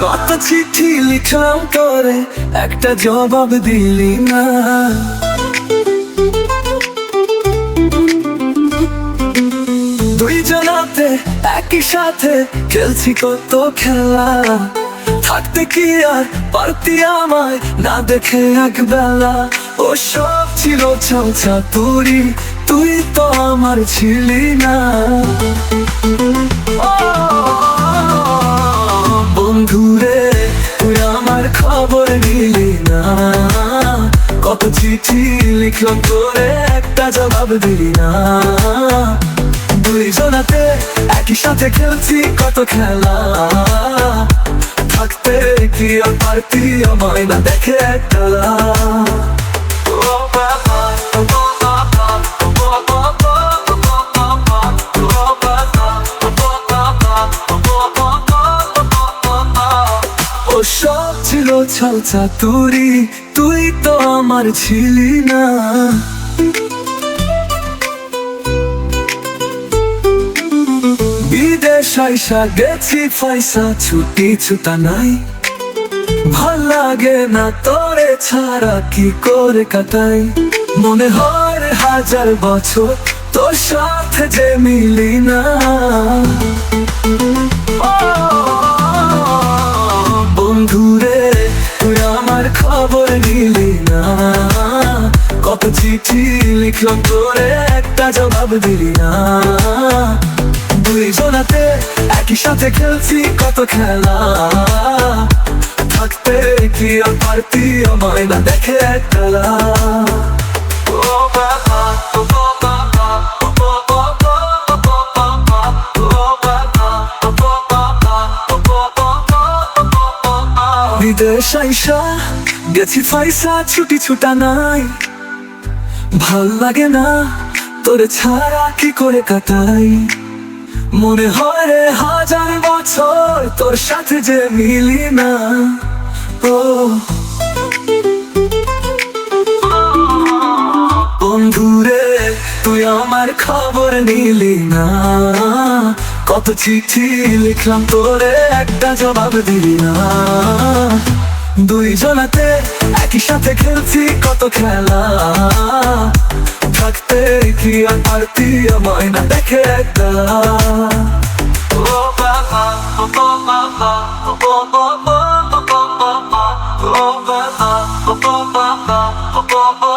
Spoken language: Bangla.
কত চিঠি লিখলাম তোরে, একটা জবাব দিলি না। দুই জনাতে একই সাথে খেলছি কত খেলা। থাকতে কি আর পারতি আমায় না দেখে এক বেলা। ও সব ছিল চামচা তুই তো আমার ছিলি না। খবর নিলি না। কত চিঠি লিখলাম, তোরে একটা জবাব দিলি না। দুইজনাতে একই সাথে খেলছি কত খেলা। থাকতে কি আর পারতি আমায় না দেখে একলা। ছিল ছলছা তুরি, তুই তো আমার ছিলি না। বিদেশ আইসা গেছি, পয়সা ছুটি ছুটা নাই। ভালো লাগে না তোরে ছাড়া কি করে কাটাই। মনে হয় হাজার বছর তোর সাথে যে মিলি না। চিঠি লিখলাম তোরে একটা জবাব দিলি না। দুইজনাতে একই সাথে খেলছি কত খেলা। থাকতে কি আর পারতি আমায় না দেখে একলা ও বাবা, ও বাবা। বিদেশ আইসা গেছি পয়সা ছুটি ছুটা নাই। ভালো লাগে না তোরে ছাড়া কি করে কাটাই? মনে হয় হাজার বছর তোর সাথে যে মিলি না ও বন্ধুরে তুই আমার খবর নিলি না। কত চিঠি লিখলাম তোরে, একটা জবাব দিলি না। দুইজনাতে একই সাথে খেলছি কত খেলা। থাকতে কি আর পারতি আমায় না দেখে একটা ও বাবা, ও বাবা, ও বাবা, ও বাবা, ও বাবা, ও বাবা, ও বাবা,